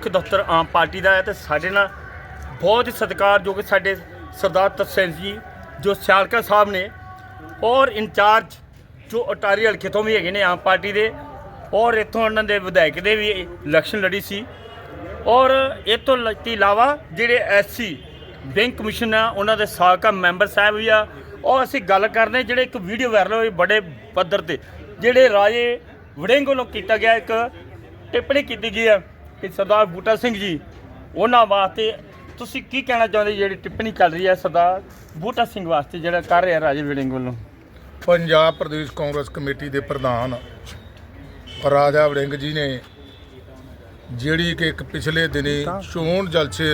ਮੁੱਖ ਦਫ਼ਤਰ ਆਮ ਪਾਰਟੀ ਦਾ ਹੈ ਤੇ ਸਾਡੇ ਨਾਲ ਬਹੁਤ ਹੀ ਸਤਿਕਾਰਯੋਗ ਸਾਡੇ ਸਰਦਾਰ ਤਸੈਨ ਜੀ, ਜੋ ਸਿਆਲਕਾ ਸਾਹਿਬ ਨੇ ਔਰ ਇੰਚਾਰਜ ਜੋ ਅਟਾਰੀ ਹਲਕੇ ਤੋਂ ਵੀ ਹੈਗੇ ਨੇ ਆਮ ਪਾਰਟੀ ਦੇ ਔਰ ਇੱਥੋਂ ਉਹਨਾਂ ਦੇ ਵਿਧਾਇਕ ਦੇ ਵੀ ਇਲੈਕਸ਼ਨ ਲੜੀ ਸੀ ਔਰ ਇਹ ਤੋਂ ਲ- ਤੋਂ ਇਲਾਵਾ ਜਿਹੜੇ ਐਸਸੀ ਬੈਂਕ ਕਮਿਸ਼ਨ ਆ, ਉਹਨਾਂ ਦੇ ਸਾਬਕਾ ਮੈਂਬਰ ਸਾਹਿਬ ਵੀ ਆ ਔਰ ਅਸੀਂ ਗੱਲ ਕਰਦੇ ਜਿਹੜੇ ਇੱਕ ਵੀਡੀਓ ਵਾਇਰਲ ਹੋਈ ਬੜੇ ਪੱਧਰ ਤੇ, ਜਿਹੜੇ ਰਾਜੇ ਵੜਿੰਗ ਵੱਲੋਂ ਕੀਤਾ ਗਿਆ ਇੱਕ ਟਿੱਪਣੀ ਕੀਤੀ ਗਈ ਹੈ ਕਿ ਸਰਦਾਰ ਬੂਟਾ ਸਿੰਘ ਜੀ, ਉਹਨਾਂ ਵਾਸਤੇ ਤੁਸੀਂ ਕੀ ਕਹਿਣਾ ਚਾਹੁੰਦੇ ਜਿਹੜੀ ਟਿੱਪਣੀ ਚੱਲ ਰਹੀ ਹੈ ਸਰਦਾਰ ਬੂਟਾ ਸਿੰਘ ਵਾਸਤੇ ਜਿਹੜਾ ਕਰ ਰਿਹਾ ਰਾਜੇ ਵੜਿੰਗ ਵੱਲੋਂ? ਪੰਜਾਬ ਪ੍ਰਦੇਸ਼ ਕਾਂਗਰਸ ਕਮੇਟੀ ਦੇ ਪ੍ਰਧਾਨ ਰਾਜਾ ਵੜਿੰਗ ਜੀ ਨੇ ਜਿਹੜੀ ਕਿ ਇੱਕ ਪਿਛਲੇ ਦਿਨੀ ਚੋਣ ਜਲਸੇ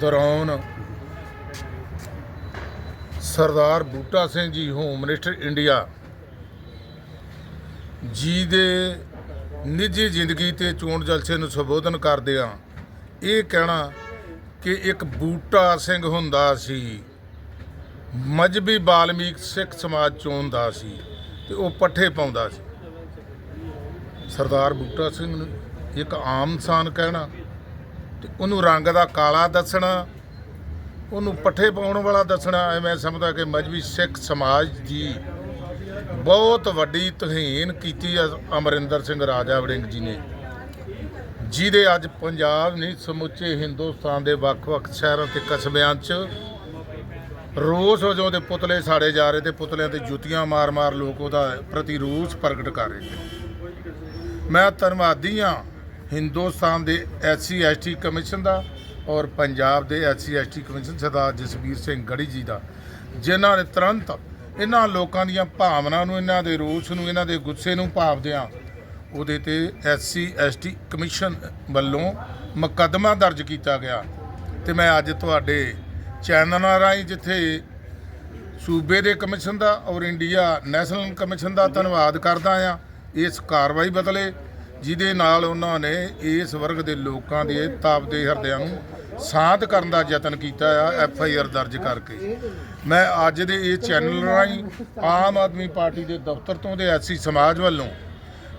ਦੌਰਾਨ ਸਰਦਾਰ ਬੂਟਾ Singh ji home minister India ਜੀ ਦੇ ਨਿੱਜੀ ਜ਼ਿੰਦਗੀ ਤੇ ਚੋਣ ਜਲਸੇ ਨੂੰ ਸੰਬੋਧਨ ਕਰਦਿਆਂ ਇਹ ਕਹਿਣਾ ਕਿ ਇੱਕ ਬੂਟਾ ਸਿੰਘ ਹੁੰਦਾ ਸੀ, ਮਜਬੀ ਬਾਲਮੀਕ ਸਿੱਖ ਸਮਾਜ ਚੋਂ ਹੁੰਦਾ ਸੀ ਤੇ ਉਹ ਪੱਠੇ ਪਾਉਂਦਾ ਸੀ। ਸਰਦਾਰ ਬੂਟਾ ਸਿੰਘ ਨੂੰ ਇੱਕ ਆਮ ਇਨਸਾਨ ਕਹਿਣਾ ਤੇ ਉਹਨੂੰ ਰੰਗ ਦਾ ਕਾਲਾ ਦੱਸਣਾ, ਉਹਨੂੰ ਪੱਠੇ ਪਾਉਣ ਵਾਲਾ ਦੱਸਣਾ, ਐਵੇਂ ਸਮਝਦਾ ਕਿ ਮਜਬੀ ਸਿੱਖ ਸਮਾਜ ਦੀ ਬਹੁਤ ਵੱਡੀ ਤਹੀਨ ਕੀਤੀ ਅਮਰਿੰਦਰ ਸਿੰਘ ਰਾਜਾ ਵੜਿੰਗ ਜੀ ਨੇ। ਜਿਹਦੇ ਅੱਜ ਪੰਜਾਬ ਨਹੀਂ, ਸਮੁੱਚੇ ਹਿੰਦੁਸਤਾਨ ਦੇ ਵੱਖ-ਵੱਖ ਸ਼ਹਿਰਾਂ ਤੇ ਕਸਬਿਆਂ 'ਚ ਰੋਸ ਵਜੋਂ ਦੇ ਪੁਤਲੇ ਸਾੜੇ ਜਾ ਰਹੇ ਤੇ ਪੁਤਲਿਆਂ ਤੇ ਜੁੱਤੀਆਂ ਮਾਰ-ਮਾਰ ਲੋਕ ਉਹਦਾ ਪ੍ਰਤੀ ਰੋਸ ਪ੍ਰਗਟ ਕਰ ਰਹੇ ਨੇ। ਮੈਂ ਧੰਨਵਾਦੀ ਹਾਂ ਹਿੰਦੁਸਤਾਨ ਦੇ ਐਸਸੀ ਐਸਟੀ ਕਮਿਸ਼ਨ ਦਾ ਔਰ ਪੰਜਾਬ ਦੇ SC ST commission Sardar Jasvir Singh Garhi ji ਦਾ, ਜਿਨ੍ਹਾਂ ਨੇ ਤੁਰੰਤ ਇਹਨਾਂ ਲੋਕਾਂ ਦੀਆਂ ਭਾਵਨਾ ਨੂੰ, ਇਹਨਾਂ ਦੇ ਰੋਸ ਨੂੰ, ਇਹਨਾਂ ਦੇ ਗੁੱਸੇ ਨੂੰ ਭਾਵਦਿਆਂ ਉਹਦੇ ਤੇ ਐਸਸੀ ਐਸਟੀ ਕਮਿਸ਼ਨ ਵੱਲੋਂ ਮੁਕੱਦਮਾ ਦਰਜ ਕੀਤਾ ਗਿਆ। ਤੇ ਮੈਂ ਅੱਜ ਤੁਹਾਡੇ ਚੈਨਲਾਂ ਰਾਹੀਂ ਜਿੱਥੇ ਸੂਬੇ ਦੇ ਕਮਿਸ਼ਨ ਦਾ ਔਰ ਇੰਡੀਆ ਨੈਸ਼ਨਲ ਕਮਿਸ਼ਨ ਦਾ ਧੰਨਵਾਦ ਕਰਦਾ ਆ। ਇਸ ਕਾਰਵਾਈ ਬਦਲੇ ਜਿਹਦੇ ਨਾਲ ਉਹਨਾਂ ਨੇ ਇਸ ਵਰਗ ਦੇ ਲੋਕਾਂ ਦੇ ਤਾਪਦੇ ਹਿਰਦਿਆਂ ਨੂੰ ਸ਼ਾਂਤ ਕਰਨ ਦਾ ਯਤਨ ਕੀਤਾ ਆ, ਐਫ ਆਈ ਆਰ ਦਰਜ ਕਰਕੇ। ਮੈਂ ਅੱਜ ਦੇ ਇਹ ਚੈਨਲ ਰਾਹੀਂ ਆਮ ਆਦਮੀ ਪਾਰਟੀ ਦੇ ਦਫ਼ਤਰ ਤੋਂ ਦੇ ਐਸੀ ਸਮਾਜ ਵੱਲੋਂ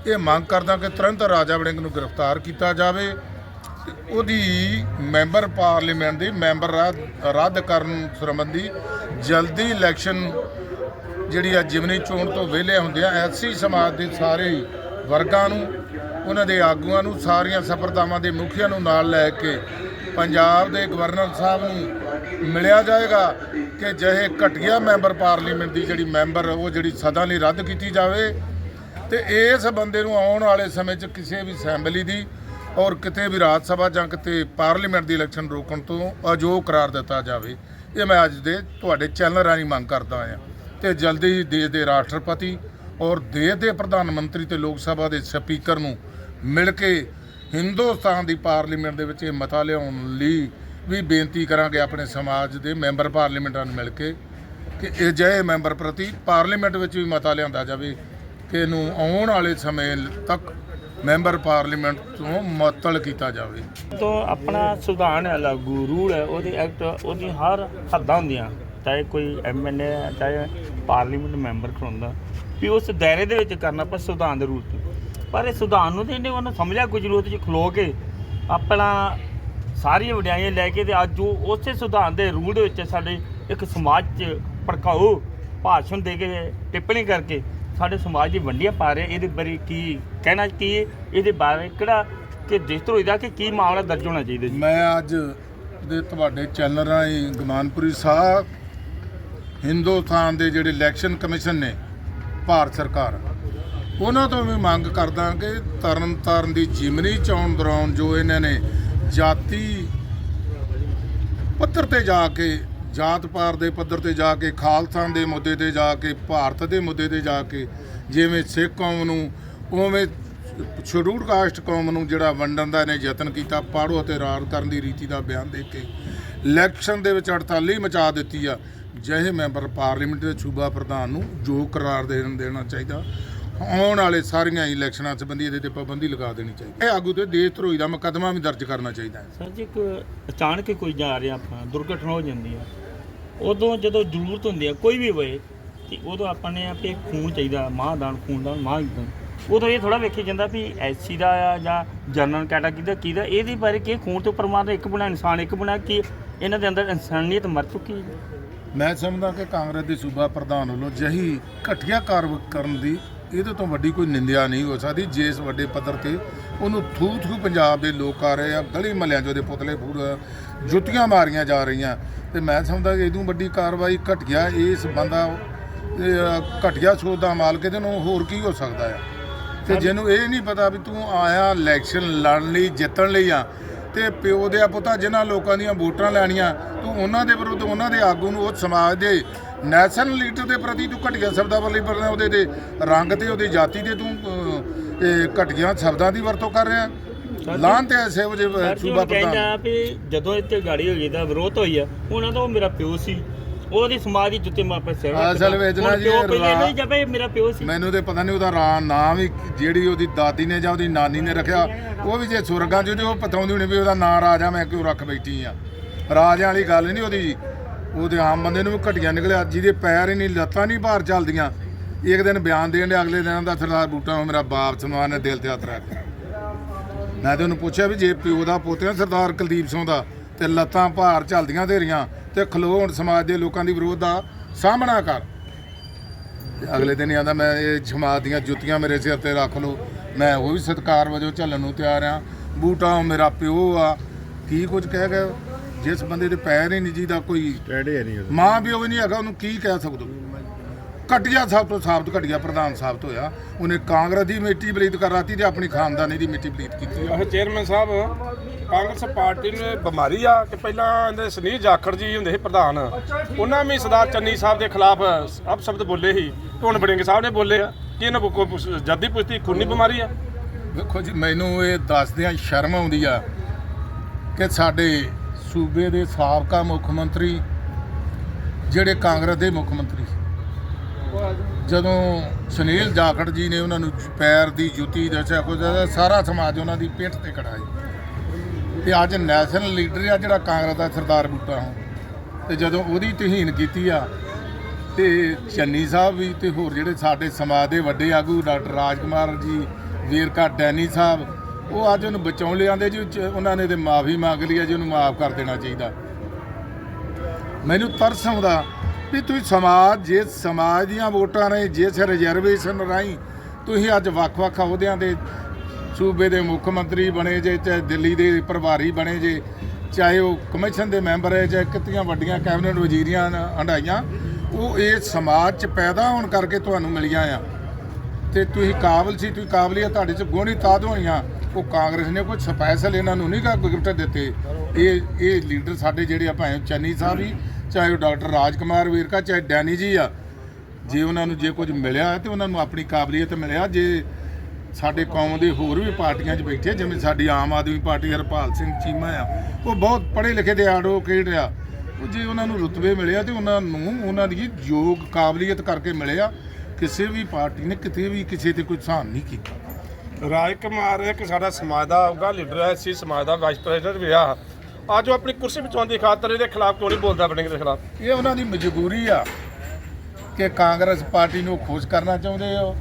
ਇਹ ਮੰਗ ਕਰਦਾ ਕਿ ਤੁਰੰਤ ਰਾਜਾ ਵੜਿੰਗ ਨੂੰ ਗ੍ਰਿਫਤਾਰ ਕੀਤਾ ਜਾਵੇ। ਉਹਦੀ ਮੈਂਬਰ ਪਾਰਲੀਮੈਂਟ ਦੀ ਮੈਂਬਰ ਰੱਦ- ਰੱਦ ਕਰਨ ਸੰਬੰਧੀ ਜਲਦੀ ਇਲੈਕਸ਼ਨ ਜਿਹੜੀ ਆ ਜਿਮਨੀ ਚੋਣ ਤੋਂ ਵਿਹਲੇ ਹੁੰਦੇ ਆ ਐਸਸੀ ਸਮਾਜ ਦੇ ਸਾਰੇ ਵਰਗਾਂ ਨੂੰ ਉਹਨਾਂ ਦੇ ਆਗੂਆਂ ਨੂੰ ਸਾਰੀਆਂ ਸੰਪਰਦਾਵਾਂ ਦੇ ਮੁਖੀਆਂ ਨੂੰ ਨਾਲ ਲੈ ਕੇ ਪੰਜਾਬ ਦੇ ਗਵਰਨਰ ਸਾਹਿਬ ਨੂੰ ਮਿਲਿਆ ਜਾਏਗਾ ਕਿ ਜਿਹੇ ਘਟੀਆ ਮੈਂਬਰ ਪਾਰਲੀਮੈਂਟ ਦੀ ਜਿਹੜੀ ਮੈਂਬਰ ਉਹ ਜਿਹੜੀ ਸਦਾ ਲਈ ਰੱਦ ਕੀਤੀ ਜਾਵੇ ਤੇ ਇਸ ਬੰਦੇ ਨੂੰ ਆਉਣ ਵਾਲੇ ਸਮੇਂ 'ਚ ਕਿਸੇ ਵੀ ਅਸੈਂਬਲੀ ਦੀ ਔਰ ਕਿਤੇ ਵੀ ਰਾਜ ਸਭਾ ਜਾਂ ਕਿਤੇ ਪਾਰਲੀਮੈਂਟ ਦੀ ਇਲੈਕਸ਼ਨ ਰੋਕਣ ਤੋਂ ਅਯੋਗ ਕਰਾਰ ਦਿੱਤਾ ਜਾਵੇ। ਇਹ ਮੈਂ ਅੱਜ ਦੇ ਤੁਹਾਡੇ ਚੈਨਲ ਰਾਹੀਂ ਮੰਗ ਕਰਦਾ ਹਾਂ ਤੇ ਜਲਦੀ ਹੀ ਦੇਸ਼ ਦੇ ਰਾਸ਼ਟਰਪਤੀ ਔਰ ਦੇਸ਼ ਦੇ ਪ੍ਰਧਾਨ ਮੰਤਰੀ ਤੇ ਲੋਕ ਸਭਾ ਦੇ ਸਪੀਕਰ ਨੂੰ ਮਿਲ ਕੇ ਹਿੰਦੁਸਤਾਨ ਦੀ ਪਾਰਲੀਮੈਂਟ ਦੇ ਵਿੱਚ ਇਹ ਮਤਾ ਲਿਆਉਣ ਲਈ ਵੀ ਬੇਨਤੀ ਕਰਾਂਗੇ ਆਪਣੇ ਸਮਾਜ ਦੇ ਮੈਂਬਰ ਪਾਰਲੀਮੈਂਟਾਂ ਨੂੰ ਮਿਲ ਕੇ ਕਿ ਇਹ ਜਿਹੇ ਮੈਂਬਰ ਪ੍ਰਤੀ ਪਾਰਲੀਮੈਂਟ ਵਿੱਚ ਵੀ ਮਤਾ ਲਿਆਂਦਾ ਜਾਵੇ ਕਿ ਇਹਨੂੰ ਆਉਣ ਵਾਲੇ ਸਮੇਂ ਤੱਕ ਮੈਂਬਰ ਪਾਰਲੀਮੈਂਟ ਤੋਂ ਮੁਅੱਤਲ ਕੀਤਾ ਜਾਵੇ। ਤੋਂ ਆਪਣਾ ਸੰਵਿਧਾਨ ਹੈ, ਲਾਗੂ ਰੂਲ ਹੈ, ਉਹਦੇ ਐਕਟ ਉਹਦੀ ਹਰ ਹੱਦਾਂ ਹੁੰਦੀਆਂ, ਚਾਹੇ ਕੋਈ ਐਮਐਲਏ ਹੈ, ਚਾਹੇ ਪਾਰਲੀਮੈਂਟ ਮੈਂਬਰ ਖੜਾਉਂਦਾ ਵੀ ਉਸ ਦਾਇਰੇ ਦੇ ਵਿੱਚ ਕਰਨਾ ਪਰ ਸੰਵਿਧਾਨ ਦੇ ਰੂਲ ਤੇ। ਪਰ ਇਹ ਸੰਵਿਧਾਨ ਨੂੰ ਤੇ ਇਹਨੇ ਉਹਨੂੰ ਸਮਝਿਆ ਕੋਈ ਚ ਖਲੋ ਕੇ। ਆਪਣਾ ਸਾਰੀਆਂ ਵਡਿਆਈਆਂ ਲੈ ਕੇ ਤੇ ਅੱਜ ਉਹ ਉਸੇ ਸੰਵਿਧਾਨ ਦੇ ਰੂਲ ਦੇ ਵਿੱਚ ਸਾਡੇ ਇੱਕ ਸਮਾਜ 'ਚ ਭੜਕਾਊ, ਭਾਸ਼ਣ ਦੇ ਕੇ, ਟਿੱਪਣੀ ਕਰਕੇ ਸਾਡੇ ਸਮਾਜ ਦੀ ਵੰਡੀਆਂ ਪਾ ਰਹੇ ਇਹਦੇ ਬਾਰੇ ਕੀ ਕਹਿਣਾ ਕੀ ਇਹਦੇ ਬਾਰੇ ਕਿਹੜਾ ਕਿ ਦੇਸ਼ਧਰੋਹੀ ਦਾ ਕਿ ਕੀ ਮਾਮਲਾ ਦਰਜ ਹੋਣਾ ਚਾਹੀਦਾ ਜੀ? ਮੈਂ ਅੱਜ ਦੇ ਤੁਹਾਡੇ ਚੈਨਲ ਰਾਹੀਂ ਗਮਾਨਪੁਰੀ ਸਾਹਿਬ, ਹਿੰਦੁਸਤਾਨ ਦੇ ਜਿਹੜੇ ਇਲੈਕਸ਼ਨ ਕਮਿਸ਼ਨ ਨੇ, ਭਾਰਤ ਸਰਕਾਰ ਉਹਨਾਂ ਤੋਂ ਵੀ ਮੰਗ ਕਰਦਾ ਕਿ ਤਰਨ ਤਾਰਨ ਦੀ ਜਿਮਨੀ ਚੋਣ ਦੌਰਾਨ ਜੋ ਇਹਨਾਂ ਨੇ ਜਾਤੀ ਪੱਧਰ ਤੇ ਜਾ ਕੇ, ਜਾਤ ਪਾਤ ਦੇ ਪੱਧਰ ਤੇ ਜਾ ਕੇ, ਖਾਲਸਾ ਦੇ ਮੁੱਦੇ ਤੇ ਜਾ ਕੇ, ਭਾਰਤ ਦੇ ਮੁੱਦੇ ਤੇ ਜਾ ਕੇ, ਜਿਵੇਂ ਸਿੱਖ ਕੌਮ ਨੂੰ, ਉਵੇਂ ਸ਼ਡਿਊਲ ਕਾਸਟ ਕੌਮ ਨੂੰ ਜਿਹੜਾ ਵੰਡਣ ਦਾ ਇਹਨੇ ਯਤਨ ਕੀਤਾ, ਪਾੜੋ ਅਤੇ ਰਾਜ ਕਰਨ ਦੀ ਰੀਤੀ ਦਾ ਬਿਆਨ ਦੇ ਕੇ, ਇਲੈਕਸ਼ਨ ਦੇ ਵਿੱਚ 48 ਮਚਾ ਦਿੱਤੀ ਆ। ਜਿਹੇ ਮੈਂਬਰ ਪਾਰਲੀਮੈਂਟ ਦੇ ਸੂਬਾ ਪ੍ਰਧਾਨ ਨੂੰ ਜੋ ਕਰਾਰ ਦੇਣ ਦੇਣਾ ਚਾਹੀਦਾ। ਆਉਣ ਵਾਲੇ ਸਾਰੀਆਂ ਇਲੈਕਸ਼ਨਾਂ ਸੰਬੰਧੀ ਇਹਦੇ ਤੇ ਪਾਬੰਦੀ ਲਗਾ ਦੇਣੀ ਚਾਹੀਦੀ। ਇਹ ਆਗੂ ਤੇ ਦੇਸ਼ ਧਰੋਹੀ ਦਾ ਮੁਕੱਦਮਾ ਵੀ ਦਰਜ ਕਰਨਾ ਚਾਹੀਦਾ ਹੈ। ਸਰ ਜੀ ਇੱਕ ਅਚਾਨਕ ਹੀ ਕੋਈ ਜਾ ਰਿਹਾ ਆਪਣਾ ਦੁਰਘਟਨਾ ਹੋ ਜਾਂਦੀ ਹੈ ਉਦੋਂ ਜਦੋਂ ਜ਼ਰੂਰਤ ਹੁੰਦੀ ਹੈ ਕੋਈ ਵੀ ਹੋਏ ਤੇ ਉਦੋਂ ਆਪਾਂ ਨੇ ਆਪੇ ਖੂਨ ਚਾਹੀਦਾ ਮਾਂ ਦਾਨ ਖੂਨ ਦਾਨ ਮਾਂ ਦਾਨ ਉਦੋਂ ਇਹ ਥੋੜਾ ਵੇਖਿਆ ਜਾਂਦਾ ਵੀ ਐਸਸੀ ਦਾ ਆ ਜਾਂ ਜਨਰਲ ਕੈਟਾਗਰੀ ਦਾ ਕਿਹਦਾ ਇਹਦੇ ਬਾਰੇ ਕਿ ਖੂਨ ਤੋਂ ਪਰਮਾਤਮਾ ਇੱਕ ਬਣਾ ਇਨਸਾਨ ਇੱਕ ਬਣਾ ਕਿ ਇਹਨਾਂ ਦੇ ਅੰਦਰ ਇਨਸਾਨੀਅਤ ਮਰ ਚੁੱਕੀ ਹੈ। ਮੈਂ ਸਮਝਦਾ ਕਿ ਕਾਂਗਰਸ ਦੇ ਸੂਬਾ ਪ੍ਰਧਾਨ ਵੱਲੋਂ ਜਹੀ ਘਟੀਆ ਕਾਰਵਾਈ ਕਰਨ ਦੀ ਇਹਦੇ ਤੋਂ ਵੱਡੀ ਕੋਈ ਨਿੰਦਿਆ ਨਹੀਂ ਹੋ ਸਕਦੀ। ਜੇ ਇਸ ਵੱਡੇ ਪੱਧਰ ਤੇ ਉਹਨੂੰ ਥੂ ਥੂ ਪੰਜਾਬ ਦੇ ਲੋਕ ਆ ਰਹੇ ਆ ਗਲੀ ਮਹੱਲਿਆਂ 'ਚ ਉਹਦੇ ਪੁਤਲੇ ਫੂੜ ਜੁੱਤੀਆਂ ਮਾਰੀਆਂ ਜਾ ਰਹੀਆਂ। ਤੇ ਮੈਂ ਸਮਝਦਾ ਕਿ ਇਹਦੋਂ ਵੱਡੀ ਕਾਰਵਾਈ ਘਟੀਆ ਇਸ ਬੰਦਾ ਘਟੀਆ ਸੋਚ ਦਾ ਮਾਲਕ ਇਹਦੇ ਨੂੰ ਹੋਰ ਕੀ ਹੋ ਸਕਦਾ ਆ? ਤੇ ਜਿਹਨੂੰ ਇਹ ਨਹੀਂ ਪਤਾ ਵੀ ਤੂੰ ਆਇਆ ਇਲੈਕਸ਼ਨ ਲੜਨ ਲਈ ਜਿੱਤਣ ਲਈ ਆ ਤੇ ਪਿਓ ਦੇ ਪੁੱਤਾ ਜਿਨ੍ਹਾਂ ਲੋਕਾਂ ਦੀਆਂ ਵੋਟਾਂ ਲੈਣੀਆਂ ਤੂੰ ਉਹਨਾਂ ਦੇ ਵਿਰੁੱਧ ਉਹਨਾਂ ਦੇ ਆਗੂ ਨੂੰ ਉਹ ਸਮਾਜ ਦੇ ਨੈਸ਼ਨਲ ਲੀਡਰ ਦੇ ਪ੍ਰਤੀ ਤੂੰ ਘਟੀਆ ਸ਼ਬਦਾਵਲੀ ਵਰਤਣਾ ਉਹਦੇ ਦੇ ਰੰਗ ਤੇ ਉਹਦੀ ਜਾਤੀ ਦੇ ਤੂੰ ਇਹ ਘਟੀਆ ਸ਼ਬਦਾਂ ਦੀ ਵਰਤੋਂ ਕਰ ਰਿਹਾ। ਲਾਂ ਤੇ ਐਸੇ ਵਜੇ ਸੂਬਾ ਪ੍ਰਧਾਨ। ਕਹਿੰਦਾ ਵੀ ਜਦੋਂ ਇੱਥੇ ਗਾੜੀ ਹੋਈ ਦਾ ਵਿਰੋਧ ਹੋਈ ਆ ਉਹਨਾਂ ਦਾ ਉਹ ਮੇਰਾ ਪਿਓ ਸੀ। ਉਹਦੀ ਸਮਾਜ ਦੀ ਜੁੱਤੇ ਮਾਪੇ ਸਿਰ। ਅਸਲ ਵਿੱਚ ਨਾ ਜੀ ਨਹੀਂ ਜਪੇ ਮੇਰਾ ਪਿਓ ਸੀ। ਮੈਨੂੰ ਤੇ ਪਤਾ ਨਹੀਂ ਉਹਦਾ ਰਾਂ ਨਾਮ ਵੀ ਜਿਹੜੀ ਉਹਦੀ ਦਾਦੀ ਨੇ ਜਾਂ ਉਹਦੀ ਨਾਨੀ ਨੇ ਰੱਖਿਆ ਉਹ ਵੀ ਜੇ ਸੁਰਗਾਂ 'ਚ ਉਹ ਪਤਾਉਂਦੀ ਹੋਣੀ ਵੀ ਉਹਦਾ ਨਾਂ ਰਾਜਾ ਮੈਂ ਕਿਉਂ ਰੱਖ ਬੈਠੀ ਆ। ਰਾਜਿਆਂ ਵਾਲੀ ਗੱਲ ਨਹੀਂ ਉਹਦੀ। ਉਹਦੇ ਆਮ ਬੰਦੇ ਨੂੰ ਘਟੀਆ ਨਿਕਲਿਆ ਜਿਹਦੇ ਪੈਰ ਹੀ ਨਹੀਂ ਲੱਤਾਂ ਨਹੀਂ ਬਾਹਰ ਚੱਲਦੀਆਂ। ਇੱਕ ਦਿਨ ਬਿਆਨ ਦੇਣ ਦੇ ਅਗਲੇ ਦਿਨ ਦਾ ਸਰਦਾਰ ਬੂਟਾ ਮੇਰਾ ਬਾਪ ਸਮਾਨ ਨੇ ਦਿਲ ਤੇ ਹੱਥ ਰੱਖ ਮੈਂ ਤੇ ਉਹਨੂੰ ਪੁੱਛਿਆ ਵੀ ਜੇ ਪਿਓ ਦਾ ਪੋਤਿਆ ਸਰਦਾਰ ਕੁਲਦੀਪ ਸਿੰਘ ਦਾ ਤੇ ਲੱਤਾਂ ਭਾਰ ਚੱਲਦੀਆਂ ਤੇਰੀਆਂ ਤੇ ਖਲੋ ਹੁਣ ਸਮਾਜ ਦੇ ਲੋਕਾਂ ਦੀ ਵਿਰੋਧ ਦਾ ਸਾਹਮਣਾ ਕਰ। ਅਗਲੇ ਦਿਨ ਹੀ ਆਂਦਾ ਮੈਂ ਇਹ ਜਮਾਤ ਦੀਆਂ ਜੁੱਤੀਆਂ ਮੇਰੇ ਸਿਰ ਤੇ ਰੱਖ ਲਓ। ਮੈਂ ਉਹ ਵੀ ਸਤਿਕਾਰ ਵਜੋਂ ਝੱਲਣ ਨੂੰ ਤਿਆਰ ਆ। ਬੂਟਾ ਉਹ ਮੇਰਾ ਪਿਓ ਆ। ਕੀ ਕੁਝ ਕਹਿ ਗਿਆ? ਜਿਸ ਬੰਦੇ ਦੇ ਪੈਰ ਹੀ ਨਹੀਂ ਜੀ ਦਾ ਕੋਈ ਟੈਡੇ ਨਹੀਂ ਉਹਦੇ। ਮਾਂ ਪਿਓ ਵੀ ਨਹੀਂ ਹੈਗਾ ਉਹਨੂੰ ਕੀ ਕਹਿ ਸਕਦੇ ਘਟੀਆ ਸਭ ਤੋਂ ਸਾਬਤ ਘਟੀਆ ਪ੍ਰਧਾਨ ਸਾਬਤ ਹੋਇਆ। ਉਹਨੇ ਕਾਂਗਰਸ ਦੀ ਮਿੱਟੀ ਬਲੀਤ ਕਰ ਰਾਤੀ ਤੇ ਆਪਣੀ ਖਾਨਦਾਨੀ ਦੀ ਮਿੱਟੀ ਬਲੀਤ ਕੀਤੀ। ਆ ਚੇਅਰਮੈਨ ਸਾਹਿਬ ਕਾਂਗਰਸ ਪਾਰਟੀ ਨੂੰ ਇਹ ਬਿਮਾਰੀ ਆ ਕਿ ਪਹਿਲਾਂ ਇਹਦੇ ਸੁਨੀਲ ਜਾਖੜ ਜੀ ਹੁੰਦੇ ਸੀ ਪ੍ਰਧਾਨ ਉਹਨਾਂ ਵੀ ਸਰਦਾਰ ਚੰਨੀ ਸਾਹਿਬ ਦੇ ਖਿਲਾਫ ਅਪਸ਼ਬਦ ਬੋਲੇ ਸੀ ਹੁਣ ਬੜਿੰਗ ਸਾਹਿਬ ਨੇ ਬੋਲੇ ਆ। ਕਿ ਇਹਨਾਂ ਕੋ ਜੱਦੀ ਪੁਸ਼ਤੀ ਖੂਨੀ ਬਿਮਾਰੀ ਆ? ਵੇਖੋ ਜੀ ਮੈਨੂੰ ਇਹ ਦੱਸਦਿਆਂ ਸ਼ਰਮ ਆਉਂਦੀ ਆ ਕਿ ਸਾਡੇ ਸੂਬੇ ਦੇ ਸਾਬਕਾ ਮੁੱਖ ਮੰਤਰੀ ਜਿਹੜੇ ਕਾਂਗਰਸ ਦੇ ਮੁੱਖ ਮੰਤਰੀ ਸੀ। ਜਦੋਂ ਸੁਨੀਲ ਜਾਖੜ ਜੀ ਨੇ ਉਹਨਾਂ ਨੂੰ ਪੈਰ ਦੀ ਜੁੱਤੀ ਦੱਸਿਆ ਕੁਝ ਦੱਸਿਆ, ਸਾਰਾ ਸਮਾਜ ਉਹਨਾਂ ਦੀ ਪਿੱਠ ਤੇ ਖੜਾ ਹੈ ਤੇ ਅੱਜ ਨੈਸ਼ਨਲ ਲੀਡਰ ਆ ਜਿਹੜਾ ਕਾਂਗਰਸ ਦਾ ਸਰਦਾਰ ਬੂਟਾ ਹੋ ਤੇ ਜਦੋਂ ਉਹਦੀ ਤਹੀਨ ਕੀਤੀ ਆ, ਤੇ ਚੰਨੀ ਸਾਹਿਬ ਵੀ ਤੇ ਹੋਰ ਜਿਹੜੇ ਸਾਡੇ ਸਮਾਜ ਦੇ ਵੱਡੇ ਆਗੂ ਡਾਕਟਰ ਰਾਜਕੁਮਾਰ ਜੀ, ਵੀਰਕਾ ਡੈਨੀ ਸਾਹਿਬ, ਉਹ ਅੱਜ ਉਹਨੂੰ ਬਚਾਉਣ ਲਈ ਆਂਦੇ ਜੀ ਉਹਨਾਂ ਨੇ ਤੇ ਮਾਫੀ ਮੰਗ ਲਈ ਆ ਜੀ, ਉਹਨੂੰ ਮਾਫ ਕਰ ਦੇਣਾ ਚਾਹੀਦਾ। ਮੈਨੂੰ ਤਰਸ ਆਉਂਦਾ ਵੀ ਤੁਸੀਂ ਸਮਾਜ, ਜੇ ਸਮਾਜ ਦੀਆਂ ਵੋਟਾਂ ਨੇ ਜਿਸ ਰਿਜ਼ਰਵੇਸ਼ਨ ਰਾਹੀਂ ਤੁਸੀਂ ਅੱਜ ਵੱਖ-ਵੱਖ ਅਹੁਦਿਆਂ ਦੇ ਸੂਬੇ ਦੇ ਮੁੱਖ ਮੰਤਰੀ ਬਣੇ ਜੇ, ਚਾਹੇ ਦਿੱਲੀ ਦੇ ਪ੍ਰਭਾਰੀ ਬਣੇ ਜੇ, ਚਾਹੇ ਉਹ ਕਮਿਸ਼ਨ ਦੇ ਮੈਂਬਰ ਹੈ ਚਾਹੇ ਕਿਤਨੀਆਂ ਵੱਡੀਆਂ ਕੈਬਨਿਟ ਵਜ਼ੀਰੀਆਂ ਨ- ਹੰਡਾਈਆਂ, ਉਹ ਇਹ ਸਮਾਜ 'ਚ ਪੈਦਾ ਹੋਣ ਕਰਕੇ ਤੁਹਾਨੂੰ ਮਿਲੀਆਂ ਆ। ਤੇ ਤੁਸੀਂ ਕਾਬਲ ਸੀ, ਤੁਸੀਂ ਕਾਬਲੀਅਤ ਤੁਹਾਡੇ 'ਚ ਗੁਣ ਤਾਦ ਹੋਈਆਂ। ਉਹ ਕਾਂਗਰਸ ਨੇ ਕੋਈ ਸਪੈਸ਼ਲ ਇਹਨਾਂ ਨੂੰ ਨਹੀਂ ਗਿਫਟ ਦਿੱਤੇ। ਇਹ ਇਹ ਲੀਡਰ ਸਾਡੇ ਜਿਹੜੇ ਆ ਭਾਵੇਂ ਚੰਨੀ ਸਾਹਿਬ ਹੀ, ਚਾਹੇ ਉਹ ਡਾਕਟਰ ਰਾਜ ਕੁਮਾਰ ਵੀਰਕਾ, ਚਾਹੇ ਡੈਨੀ ਜੀ ਆ। ਜੇ ਉਹਨਾਂ ਨੂੰ ਜੇ ਕੁਝ ਮਿਲਿਆ ਤੇ ਉਹਨਾਂ ਨੂੰ ਆਪਣੀ ਕਾਬਲੀਅਤ ਮਿਲਿਆ, ਜੇ ਸਾਡੇ ਕੌਮ ਦੇ ਹੋਰ ਵੀ ਪਾਰਟੀਆਂ 'ਚ ਬੈਠੇ ਜਿਵੇਂ ਸਾਡੀ ਆਮ ਆਦਮੀ ਪਾਰਟੀ ਹਰਪਾਲ ਸਿੰਘ ਚੀਮਾ ਆ ਉਹ ਬਹੁਤ ਪੜ੍ਹੇ ਲਿਖੇ ਦੇ ਐਡਵੋਕੇਟ ਆ। ਉਹ ਜੇ ਉਹਨਾਂ ਨੂੰ ਰੁਤਬੇ ਮਿਲਿਆ ਤੇ ਉਹਨਾਂ ਨੂੰ ਉਹਨਾਂ ਦੀ ਯੋਗ ਕਾਬਲੀਅਤ ਕਰਕੇ ਮਿਲਿਆ ਕਿਸੇ ਵੀ ਪਾਰਟੀ ਨੇ ਕਿਤੇ ਵੀ ਕਿਸੇ ਤੇ ਕੋਈ ਸਹਾਨ ਨਹੀਂ ਕੀਤਾ। ਰਾਜ ਕੁਮਾਰ ਇੱਕ ਸਾਡਾ ਸਮਾਜ ਦਾ ਉਗਾ ਲੀਡਰ ਹੈ ਸੀ ਸਮਾਜ ਦਾ ਵਾਈਸ ਪ੍ਰੈਜ਼ੀਡੈਂਟ ਵੀ ਆ। ਅੱਜ ਉਹ ਆਪਣੀ ਕੁਰਸੀ ਬਚਾਉਣ ਦੀ ਖਾਤਰ ਇਹਦੇ ਖਿਲਾਫ ਕਿਉਂ ਨਹੀਂ ਬੋਲਦਾ ਬੜਿੰਗ ਦੇ ਖਿਲਾਫ? ਇਹ ਉਹਨਾਂ ਦੀ ਮਜਬੂਰੀ ਆ ਕਿ ਕਾਂਗਰਸ ਪਾਰਟੀ ਨੂੰ ਖੁਸ਼ ਕਰਨਾ ਚਾਹੁੰਦੇ ਹੋ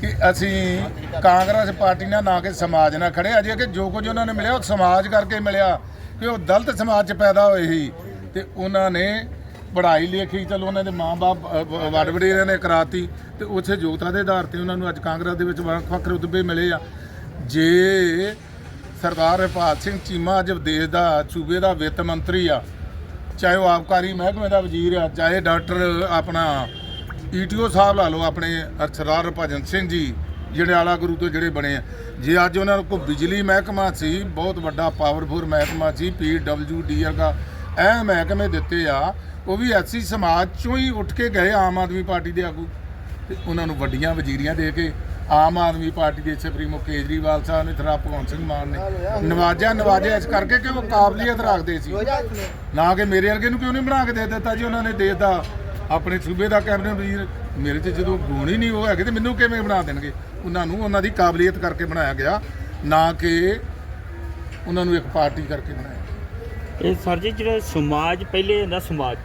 ਕਿ ਅਸੀਂ ਕਾਂਗਰਸ ਪਾਰਟੀ ਨਾਲ ਨਾ ਕਿ ਸਮਾਜ ਨਾਲ ਖੜੇ ਅਜੇ ਕਿ ਜੋ ਕੁਝ ਉਹਨਾਂ ਨੇ ਮਿਲਿਆ, ਉਹ ਸਮਾਜ ਕਰਕੇ ਮਿਲਿਆ ਕਿ ਉਹ ਦਲਤ ਸਮਾਜ 'ਚ ਪੈਦਾ ਹੋਏ ਸੀ। ਤੇ ਉਹਨਾਂ ਨੇ ਪੜ੍ਹਾਈ ਲਿਖੀ, ਚਲੋ ਉਹਨਾਂ ਦੇ ਮਾਂ-ਬਾਪ ਵੱਡ ਵਡੇਰਿਆਂ ਨੇ ਕਰਾਤੀ ਤੇ ਉਸੇ ਯੋਗਤਾ ਦੇ ਆਧਾਰ ਤੇ ਉਹਨਾਂ ਨੂੰ ਅੱਜ ਕਾਂਗਰਸ ਦੇ ਵਿੱਚ ਵੱਖ-ਵੱਖ ਰੁਤਬੇ ਮਿਲੇ ਆ। ਜੇ ਸਰਦਾਰ ਹਰਪਾਲ ਸਿੰਘ ਚੀਮਾ ਅੱਜ ਦੇਸ਼ ਦਾ, ਸੂਬੇ ਦਾ ਵਿੱਤ ਮੰਤਰੀ ਆ, ਚਾਹੇ ਉਹ ਆਬਕਾਰੀ ਮਹਿਕਮੇ ਦਾ ਵਜ਼ੀਰ ਆ, ਚਾਹੇ ਡਾਕਟਰ ਆਪਣਾ ਈਟੀਓ ਸਾਹਿਬ ਲਾ ਲਓ ਆਪਣੇ ਸਰਦਾਰ ਭਜਨ ਸਿੰਘ ਜੀ, ਜਿਹੜੇ ਆਲਾ ਗੁਰੂ ਤੋਂ ਜਿਹੜੇ ਬਣੇ ਆ। ਜੇ ਅੱਜ ਉਹਨਾਂ ਕੋਲ ਬਿਜਲੀ ਮਹਿਕਮਾ ਸੀ, ਬਹੁਤ ਵੱਡਾ ਪਾਵਰਫੁਲ ਮਹਿਕਮਾ ਸੀ ਪੀਡਬਲਯੂਡੀ ਵਰਗਾ ਇਹ ਮਹਿਕਮੇ ਦਿੱਤੇ ਆ, ਉਹ ਵੀ ਐਸੀ ਸਮਾਜ ਚੋਂ ਹੀ ਉੱਠ ਕੇ ਗਏ ਆਮ ਆਦਮੀ ਪਾਰਟੀ ਦੇ ਆਗੂ। ਤੇ ਉਹਨਾਂ ਨੂੰ ਵੱਡੀਆਂ ਵਜ਼ੀਰੀਆਂ ਦੇ ਕੇ ਆਮ ਆਦਮੀ ਪਾਰਟੀ ਦੇ ਸੁਪਰੀਮੋ ਕੇਜਰੀਵਾਲ ਸਾਹਿਬ ਨੇ ਥਰਾ ਭਗਵੰਤ ਸਿੰਘ ਮਾਨ ਨੇ। ਨਵਾਜਿਆ ਨਵਾਜਿਆ, ਇਸ ਕਰਕੇ ਕਿ ਉਹ ਕਾਬਲੀਅਤ ਰੱਖਦੇ ਸੀ। ਨਾ ਕਿ ਮੇਰੇ ਵਰਗੇ ਨੂੰ ਕਿਉਂ ਨਹੀਂ ਬਣਾ ਕੇ ਦੇ ਦਿੱਤਾ ਜੀ ਉਹਨਾਂ ਨੇ ਦੇਸ਼ ਦਾ ਆਪਣੇ ਸੂਬੇ ਦਾ ਕੈਬਨਿਟ ਵਜ਼ੀਰ ਮੇਰੇ 'ਚ ਜਦੋਂ ਗੁਣ ਹੀ ਨਹੀਂ ਉਹ ਹੈਗੇ ਤੇ ਮੈਨੂੰ ਕਿਵੇਂ ਬਣਾ ਦੇਣਗੇ? ਉਹਨਾਂ ਨੂੰ ਉਹਨਾਂ ਦੀ ਕਾਬਲੀਅਤ ਕਰਕੇ ਬਣਾਇਆ ਗਿਆ ਨਾ ਕਿ ਉਹਨਾਂ ਨੂੰ ਇੱਕ ਪਾਰਟੀ ਕਰਕੇ ਬਣਾਇਆ ਇਹ ਸਰ ਜੀ ਜਿਹੜਾ ਸਮਾਜ ਪਹਿਲੇ ਹੁੰਦਾ ਸਮਾਜ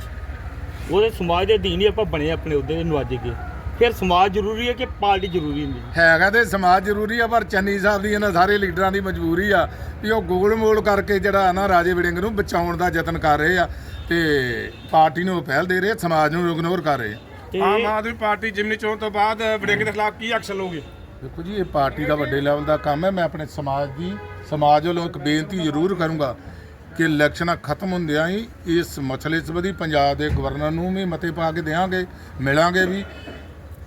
ਉਹਦੇ ਸਮਾਜ ਦੇ ਅਧੀਨ ਹੀ ਆਪਾਂ ਬਣੇ ਆਪਣੇ ਉਹਦੇ ਨਵਾਜੇ ਗਏ ਫਿਰ ਸਮਾਜ ਜ਼ਰੂਰੀ ਹੈ ਕਿ ਪਾਰਟੀ ਜ਼ਰੂਰੀ ਹੁੰਦੀ ਹੈ? ਹੈਗਾ ਤੇ ਸਮਾਜ ਜ਼ਰੂਰੀ ਆ ਪਰ ਚੰਨੀ ਸਾਹਿਬ ਦੀ ਇਹਨਾਂ ਸਾਰੇ ਲੀਡਰਾਂ ਦੀ ਮਜਬੂਰੀ ਆ ਵੀ ਉਹ ਗੋਲ ਮੋਲ ਕਰਕੇ ਜਿਹੜਾ ਨਾ ਰਾਜੇ ਵੜਿੰਗ ਨੂੰ ਬਚਾਉਣ ਦਾ ਯਤਨ ਕਰ ਰਹੇ ਆ। ਤੇ ਪਾਰਟੀ ਨੂੰ ਉਹ ਪਹਿਲ ਦੇ ਰਹੇ ਸਮਾਜ ਨੂੰ ਇਗਨੋਰ ਕਰ ਰਹੇ। ਆਮ ਆਦਮੀ ਪਾਰਟੀ ਜਿਮਨੀ ਚੋਣ ਤੋਂ ਬਾਅਦ ਵੜਿੰਗ ਦੇ ਖਿਲਾਫ ਕੀ ਐਕਸ਼ਨ ਲਓਗੇ ਦੇਖੋ ਜੀ ਇਹ ਪਾਰਟੀ ਦਾ ਵੱਡੇ ਲੈਵਲ ਦਾ ਕੰਮ ਹੈ। ਮੈਂ ਆਪਣੇ ਸਮਾਜ ਦੀ ਸਮਾਜ ਵੱਲੋਂ ਇੱਕ ਬੇਨਤੀ ਜ਼ਰੂਰ ਕਰੂੰਗਾ ਕਿ ਇਲੈਕਸ਼ਨਾਂ ਖਤਮ ਹੁੰਦਿਆਂ ਹੀ ਇਸ ਮਸਲੇ ਸੰਬੰਧੀ ਪੰਜਾਬ ਦੇ ਗਵਰਨਰ ਨੂੰ ਵੀ ਮਤੇ ਪਾ ਕੇ ਦੇਵਾਂਗੇ ਮਿਲਾਂਗੇ ਵੀ।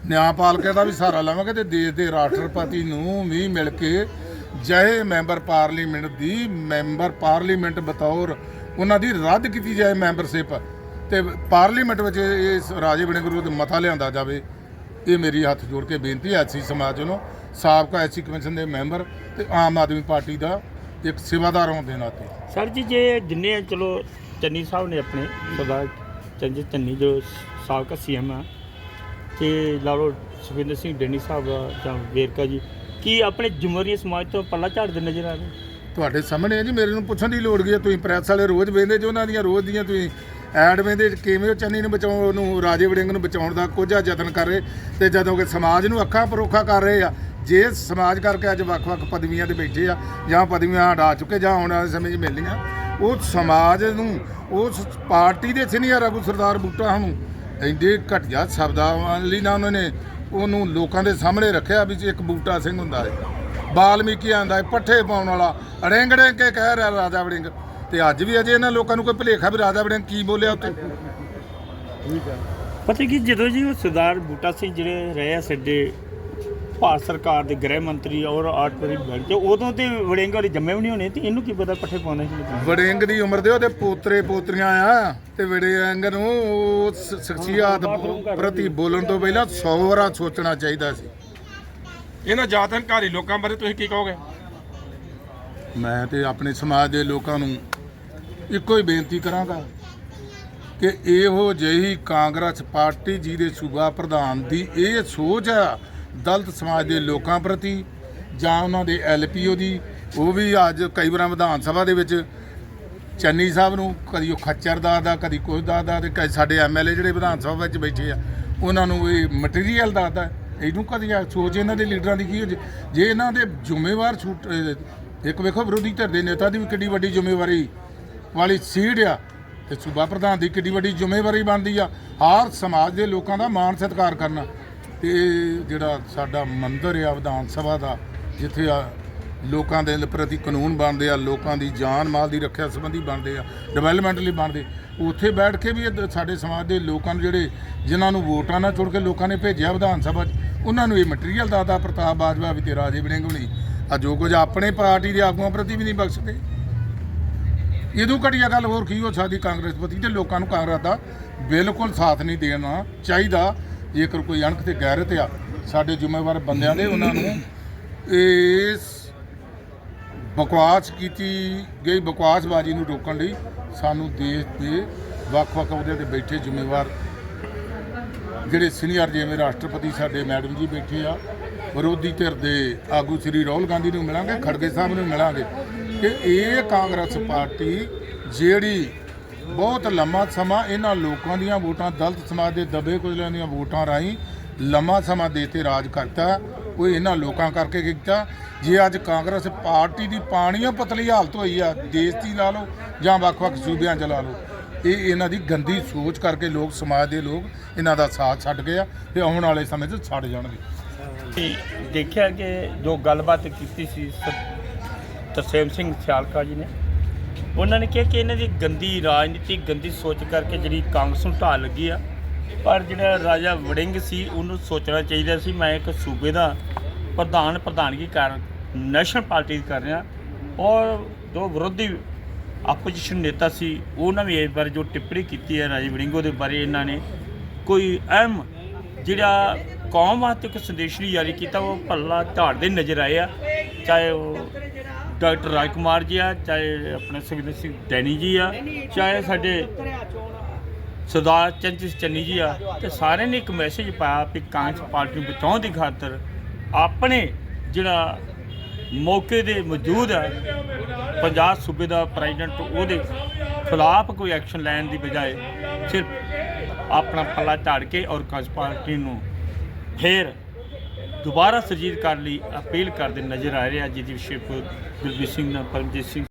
ਨਿਆਂਪਾਲਕੇ ਦਾ ਵੀ ਸਹਾਰਾ ਲਵਾਂਗੇ ਤੇ ਦੇਸ਼ ਦੇ ਰਾਸ਼ਟਰਪਤੀ ਨੂੰ ਵੀ ਮਿਲ ਕੇ ਜਹੇ ਮੈਂਬਰ ਪਾਰਲੀਮੈਂਟ ਦੀ ਮੈਂਬਰ ਪਾਰਲੀਮੈਂਟ ਬਤੌਰ ਉਹਨਾਂ ਦੀ ਰੱਦ ਕੀਤੀ ਜਾਏ ਮੈਂਬਰਸ਼ਿਪ ਤੇ ਪਾਰਲੀਮੈਂਟ ਵਿੱਚ ਇਸ ਰਾਜੇ ਬਣੇ ਗੁਰੂ ਦੇ ਮਤਾ ਲਿਆਂਦਾ ਜਾਵੇ, ਇਹ ਮੇਰੀ ਹੱਥ ਜੋੜ ਕੇ ਬੇਨਤੀ ਹੈ ਐਸੀ ਸਮਾਜ ਵੱਲੋਂ। ਸਾਬਕਾ ਐਸੀ ਕਮਿਸ਼ਨ ਦੇ ਮੈਂਬਰ ਤੇ ਆਮ ਆਦਮੀ ਪਾਰਟੀ ਦਾ ਇੱਕ ਸੇਵਾਦਾਰ ਹੋਣ ਦੇ ਨਾਤੇ। ਸਰ ਜੀ, ਜੇ ਜਿੰਨੇ ਚਲੋ ਚੰਨੀ ਸਾਹਿਬ ਨੇ ਆਪਣੇ ਸਰਦਾਰ ਚੰਜੀ ਚੰਨੀ ਜੋ ਸਾਬਕਾ ਸੀਐਮ ਆ, ਤੇ ਲਾ ਲਓ ਸੁਖਵਿੰਦਰ ਸਿੰਘ ਡੈਨੀ ਸਾਹਿਬ ਆ ਜਾਂ ਵੇਰਕਾ ਜੀ, ਕੀ ਆਪਣੇ ਜਮਹੂਰੀ ਸਮਾਜ ਤੋਂ ਪੱਲਾ ਝਾੜਦੇ ਨਜ਼ਰ ਆ ਰਹੇ? ਤੁਹਾਡੇ ਸਾਹਮਣੇ ਹੈ ਜੀ, ਮੇਰੇ ਨੂੰ ਪੁੱਛਣ ਦੀ ਲੋੜ ਗਈ ਹੈ? ਤੁਸੀਂ ਪ੍ਰੈਸ ਵਾਲੇ ਰੋਜ਼ ਵੇਖਦੇ ਜੋ ਉਹਨਾਂ ਦੀਆਂ, ਰੋਜ਼ ਦੀਆਂ ਤੁਸੀਂ ਐਡ ਵੇਖਦੇ, ਕਿਵੇਂ ਉਹ ਚੰਨੀ ਨੂੰ ਬਚਾਉਣ ਨੂੰ ਰਾਜੇ ਵੜਿੰਗ ਨੂੰ ਬਚਾਉਣ ਦਾ ਕੋਝਾ ਯਤਨ ਕਰ ਰਹੇ ਤੇ ਜਦੋਂ ਕਿ ਸਮਾਜ ਨੂੰ ਅੱਖਾਂ ਪਰੋਖਾ ਕਰ ਰਹੇ ਆ, ਜੇ ਸਮਾਜ ਕਰਕੇ ਅੱਜ ਵੱਖ-ਵੱਖ ਪਦਵੀਆਂ ਤੇ ਬੈਠੇ ਆ, ਜਾਂ ਪਦਵੀਆਂ ਹਟਾ ਚੁੱਕੇ, ਜਾਂ ਆਉਣ ਵਾਲੇ ਸਮੇਂ 'ਚ ਮਿਲਣੀਆਂ ਉਹ ਸਮਾਜ ਨੂੰ, ਉਸ ਪਾਰਟੀ ਦੇ ਸੀਨੀਅਰ ਆਗੂ ਸਰਦਾਰ ਬੂਟਾ ਨੂੰ ਇੰਦੇ ਘਟਿਆ ਸ਼ਬਦਾਂ ਲਈ ਨਾ ਉਹਨਾਂ ਨੇ ਉਹਨੂੰ ਲੋਕਾਂ ਦੇ ਸਾਹਮਣੇ ਰੱਖਿਆ ਵੀ ਇੱਕ ਬੂਟਾ ਸਿੰਘ ਹੁੰਦਾ ਹੈ। ਬਾਲਮੀਕੀ ਆਂਦਾ ਪੱਠੇ ਪਾਉਣ ਵਾਲਾ। ਰੇਂਗੜੇ ਕੇ ਕਹਿ ਰਿਹਾ ਰਾਜਾ ਵੜਿੰਗ। ਤੇ ਅੱਜ ਵੀ ਅਜੇ ਇਹਨਾਂ ਲੋਕਾਂ ਨੂੰ ਕੋਈ ਭੁਲੇਖਾ ਵੀ ਰਾਜਾ ਵੜਿੰਗ ਕੀ ਬੋਲਿਆ ਉੱਤੇ ਪਤਾ ਕੀ ਜਦੋਂ ਜੀ ਉਹ ਸਰਦਾਰ ਬੂਟਾ ਸਿੰਘ ਜਿਹੜੇ ਰਹੇ ਆ ਸਾਡੇ ਭਾਰਤ ਸਰਕਾਰ ਦੇ ਗ੍ਰਹਿ ਮੰਤਰੀ ਔਰ ਆਰਟਰੀ ਬੈਂਕ ਤੇ ਉਦੋਂ ਤੇ ਵੜਿੰਗ ਵਾਲੇ ਜੰਮੇ ਵੀ ਨਹੀਂ ਹੋਣੇ ਤੇ ਇਹਨੂੰ ਕੀ ਪਤਾ ਪੱਠੇ ਪਾਉਂਦੇ ਸੀ ਵੜਿੰਗ ਦੀ ਉਮਰ ਦੇ ਉਹਦੇ ਪੋਤਰੇ ਪੋਤਰੀਆਂ ਆ ਤੇ ਵੜਿੰਗ ਨੂੰ ਸ਼ਖਸੀਅਤ ਪ੍ਰਤੀ ਬੋਲਣ ਤੋਂ ਪਹਿਲਾਂ 100 ਵਾਰ ਸੋਚਣਾ ਚਾਹੀਦਾ ਸੀ। ਇਹਨਾਂ ਜਾਤ ਹੰਕਾਰੀ ਲੋਕਾਂ ਬਾਰੇ ਤੁਸੀਂ ਕੀ ਕਹੋਗੇ? ਮੈਂ ਤੇ ਆਪਣੇ ਸਮਾਜ ਦੇ ਲੋਕਾਂ ਨੂੰ ਇੱਕੋ ਹੀ ਬੇਨਤੀ ਕਰਾਂਗਾ ਕਿ ਇਹੋ ਜਿਹੀ ਕਾਂਗਰਸ ਪਾਰਟੀ ਜਿਹਦੇ ਸੂਬਾ ਪ੍ਰਧਾਨ ਦੀ ਇਹ ਸੋਚ ਆ ਦਲਿਤ ਸਮਾਜ ਦੇ ਲੋਕਾਂ ਪ੍ਰਤੀ ਜਾਂ ਉਹਨਾਂ ਦੇ ਐਲਪੀਓ ਦੀ, ਉਹ ਵੀ ਅੱਜ ਕਈ ਵਾਰ ਵਿਧਾਨ ਸਭਾ ਦੇ ਵਿੱਚ ਚੰਨੀ ਸਾਹਿਬ ਨੂੰ ਕਦੀ ਉਹ ਖੱਚਰ ਦੱਸਦਾ ਕਦੀ ਕੁਝ ਦੱਸਦਾ ਤੇ ਕਈ ਸਾਡੇ ਐਮਐਲਏ ਜਿਹੜੇ ਵਿਧਾਨ ਸਭਾ ਵਿੱਚ ਬੈਠੇ ਆ, ਉਹਨਾਂ ਨੂੰ ਇਹ ਮਟੀਰੀਅਲ ਦੱਸਦਾ। ਇਹਨੂੰ ਕਦੀ ਆ ਸੋਚ ਇਹਨਾਂ ਦੇ ਲੀਡਰਾਂ ਦੀ ਕੀ ਹੋ ਜੇ? ਜੇ ਇਹਨਾਂ ਦੇ ਜ਼ਿੰਮੇਵਾਰ ਛੂਟ ਇੱਕ ਵੇਖੋ ਵਿਰੋਧੀ ਧਿਰ ਦੇ ਨੇਤਾ ਦੀ ਵੀ ਕਿੱਡੀ ਵੱਡੀ ਜ਼ਿੰਮੇਵਾਰੀ ਵਾਲੀ ਸੀਟ ਆ ਤੇ ਸੂਬਾ ਪ੍ਰਧਾਨ ਦੀ ਕਿੱਡੀ ਵੱਡੀ ਜ਼ਿੰਮੇਵਾਰੀ ਬਣਦੀ ਆ ਹਰ ਸਮਾਜ ਦੇ ਲੋਕਾਂ ਦਾ ਮਾਣ ਸਤਿਕਾਰ ਕਰਨਾ ਤੇ ਜਿਹੜਾ ਸਾਡਾ ਮੰਦਰ ਆ ਵਿਧਾਨ ਸਭਾ ਦਾ, ਜਿੱਥੇ ਆ ਲੋਕਾਂ ਦੇ ਪ੍ਰਤੀ ਕਾਨੂੰਨ ਬਣਦੇ ਆ, ਲੋਕਾਂ ਦੀ ਜਾਨ ਮਾਲ ਦੀ ਰੱਖਿਆ ਸੰਬੰਧੀ ਬਣਦੇ ਆ ਡਿਵੈਲਪਮੈਂਟ ਲਈ ਬਣਦੇ। ਉੱਥੇ ਬੈਠ ਕੇ ਵੀ ਇਹ ਸਾਡੇ ਸਮਾਜ ਦੇ ਲੋਕਾਂ ਨੂੰ ਜਿਹੜੇ, ਜਿਨ੍ਹਾਂ ਨੂੰ ਵੋਟਾਂ ਨਾਲ ਚੁਣ ਕੇ ਲੋਕਾਂ ਨੇ ਭੇਜਿਆ ਵਿਧਾਨ ਸਭਾ 'ਚ, ਉਹਨਾਂ ਨੂੰ ਇਹ ਮਟੀਰੀਅਲ ਦਾਦਾ ਪ੍ਰਤਾਪ ਬਾਜਵਾ ਵੀ ਤੇ ਰਾਜੇ ਵੜਿੰਗ ਵੀ ਆ ਜੋ ਕੁਝ ਆਪਣੇ ਪਾਰਟੀ ਦੇ ਆਗੂਆਂ ਪ੍ਰਤੀ ਵੀ ਨਹੀਂ ਬਖਸ਼ਦੇ। ਇਹਦੋਂ ਘਟੀਆ ਗੱਲ ਹੋਰ ਕੀ ਹੋ ਸਕਦੀ, ਕਾਂਗਰਸ ਪ੍ਰਤੀ ਤੇ ਲੋਕਾਂ ਨੂੰ ਕਾਂਗਰਸ ਦਾ ਬਿਲਕੁਲ ਸਾਥ ਨਹੀਂ ਦੇਣਾ ਚਾਹੀਦਾ। ਜੇਕਰ ਕੋਈ ਅਣਖ ਤੇ ਗੈਰਤ ਆ, ਸਾਡੇ ਜ਼ਿੰਮੇਵਾਰ ਬੰਦਿਆਂ ਦੇ ਉਹਨਾਂ ਨੂੰ ਇਸ ਬਕਵਾਸ ਕੀਤੀ ਗਈ, ਬਕਵਾਸਬਾਜ਼ੀ ਨੂੰ ਰੋਕਣ ਲਈ ਸਾਨੂੰ ਦੇਸ਼ ਦੇ ਵੱਖ-ਵੱਖ ਅਹੁਦਿਆਂ ਤੇ ਬੈਠੇ ਜ਼ਿੰਮੇਵਾਰ ਜਿਹੜੇ ਸੀਨੀਅਰ ਜਿਵੇਂ ਰਾਸ਼ਟਰਪਤੀ ਸਾਡੇ ਮੈਡਮ ਜੀ ਬੈਠੇ ਆ, ਵਿਰੋਧੀ ਧਿਰ ਦੇ ਆਗੂ ਸ੍ਰੀ ਰਾਹੁਲ ਗਾਂਧੀ ਨੂੰ ਮਿਲਾਂਗੇ, ਖੜਗੇ ਸਾਹਿਬ ਨੂੰ ਮਿਲਾਂਗੇ ਕਿ ਇਹ ਕਾਂਗਰਸ ਪਾਰਟੀ ਜਿਹੜੀ ਬਹੁਤ ਲੰਮਾ ਸਮਾਂ ਇਹਨਾਂ ਲੋਕਾਂ ਦੀਆਂ ਵੋਟਾਂ, ਦਲਤ ਸਮਾਜ ਦੇ ਦਬੇ ਕੁਚਲਿਆਂ ਦੀਆਂ ਵੋਟਾਂ ਰਾਹੀਂ ਲੰਮਾ ਸਮਾਂ ਦੇ ਤੇ ਰਾਜ ਕਰਤਾ ਉਹ ਇਹਨਾਂ ਲੋਕਾਂ ਕਰਕੇ ਕੀਤਾ। ਜੇ ਅੱਜ ਕਾਂਗਰਸ ਪਾਰਟੀ ਦੀ ਪਾਣੀਆਂ ਪਤਲੀ ਹਾਲਤ ਹੋਈ ਆ, ਦੇਸ਼ ਦੀ ਲਾ ਲਓ ਜਾਂ ਵੱਖ-ਵੱਖ ਸੂਬਿਆਂ 'ਚ ਲਾ ਲਓ, ਇਹ ਇਹਨਾਂ ਦੀ ਗੰਦੀ ਸੋਚ ਕਰਕੇ ਲੋਕ, ਸਮਾਜ ਦੇ ਲੋਕ ਇਹਨਾਂ ਦਾ ਸਾਥ ਛੱਡ ਗਏ ਆ ਤੇ ਆਉਣ ਵਾਲੇ ਸਮੇਂ 'ਚ ਛੱਡ ਜਾਣਗੇ। ਤੇ ਦੇਖਿਆ ਕਿ ਜੋ ਗੱਲਬਾਤ ਕੀਤੀ ਸੀ, ਤਰਸੇਮ ਸਿੰਘ ਸਿਆਲਕਾ ਜੀ ਨੇ, ਉਹਨਾਂ ਨੇ ਕਿਹਾ ਕਿ ਇਹਨਾਂ ਦੀ ਗੰਦੀ ਰਾਜਨੀਤੀ, ਗੰਦੀ ਸੋਚ ਕਰਕੇ ਜਿਹੜੀ ਕਾਂਗਰਸ ਨੂੰ ਢਾਹ ਲੱਗੀ ਆ ਪਰ ਜਿਹੜਾ ਰਾਜਾ ਵੜਿੰਗ ਸੀ, ਉਹਨੂੰ ਸੋਚਣਾ ਚਾਹੀਦਾ ਸੀ, ਮੈਂ ਇੱਕ ਸੂਬੇ ਦਾ ਪ੍ਰਧਾਨ, ਪ੍ਰਧਾਨਗੀ ਕਰ ਨੈਸ਼ਨਲ ਪਾਰਟੀ ਕਰ ਰਿਹਾ। ਔਰ ਜੋ ਵਿਰੋਧੀ ਆਪੋਜੀਸ਼ਨ ਨੇਤਾ ਸੀ, ਉਹਨਾਂ ਵੀ ਇਸ ਬਾਰੇ ਜੋ ਟਿੱਪਣੀ ਕੀਤੀ ਹੈ ਰਾਜਾ ਵੜਿੰਗੋ ਦੇ ਬਾਰੇ ਇਹਨਾਂ ਨੇ ਕੋਈ ਅਹਿਮ ਜਿਹੜਾ ਕੌਮ ਵਾਸਤੇ ਕੋਈ ਸੰਦੇਸ਼ ਵੀ ਜਾਰੀ ਕੀਤਾ, ਉਹ ਭੱਲਾ ਝਾੜਦੇ ਨਜ਼ਰ ਆਏ ਆ। ਚਾਹੇ ਉਹ ਡਾਕਟਰ ਰਾਜਕੁਮਾਰ ਜੀ ਆ, ਚਾਹੇ ਆਪਣੇ ਸੁਖਦੇਵ ਸਿੰਘ ਡੈਨੀ ਜੀ ਆ, ਚਾਹੇ ਸਾਡੇ ਸਰਦਾਰ ਚੰਚੀ ਚੰਨੀ ਜੀ ਆ, ਤੇ ਸਾਰਿਆਂ ਨੇ ਇੱਕ ਮੈਸੇਜ ਪਾਇਆ ਕਿ ਕਾਂਗਰਸ ਪਾਰਟੀ ਨੂੰ ਬਚਾਉਣ ਦੀ ਖਾਤਰ ਆਪਣੇ ਜਿਹੜਾ ਮੌਕੇ ਦੇ ਮੌਜੂਦ ਹੈ ਪੰਜਾਬ ਸੂਬੇ ਦਾ ਪ੍ਰੈਜ਼ੀਡੈਂਟ ਉਹਦੇ ਖਿਲਾਫ ਕੋਈ ਐਕਸ਼ਨ ਲੈਣ ਦੀ ਬਜਾਏ ਸਿਰਫ ਆਪਣਾ ਪੱਲਾ ਝਾੜ ਕੇ ਔਰ ਕਾਂਗਰਸ ਪਾਰਟੀ ਨੂੰ ਫਿਰ ਦੁਬਾਰਾ ਸੁਰਜੀਤ ਕਰਨ ਲਈ ਅਪੀਲ ਕਰਦੇ ਨਜ਼ਰ ਆ ਰਿਹਾ ਜਿਹਦੀ ਵਿਸ਼ੇ ਗੁਰਬੀਰ ਸਿੰਘ ਨਾਲ ਪਰਮਜੀਤ ਸਿੰਘ